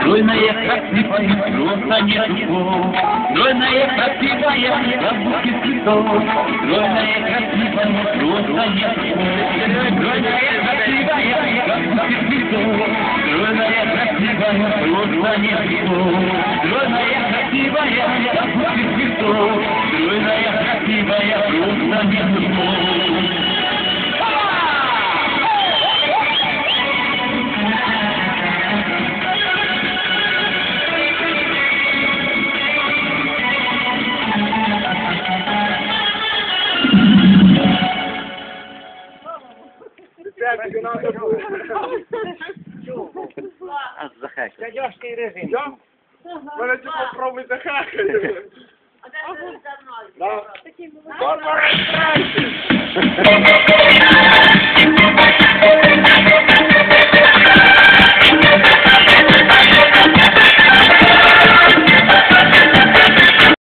Стройная, красивая, просто нет слов. Красивая, как букет цветов. Стройная, красивая, просто нет слов. Красивая, как букет цветов. Стройная, красивая, просто нет слов. Красивая, как букет цветов. Стройная, красивая, просто нет слов. Тебе надо було. А захекай. Дядьошкий режим. Я? Мене типу пробуй захахати. Да. Форма реєстрації!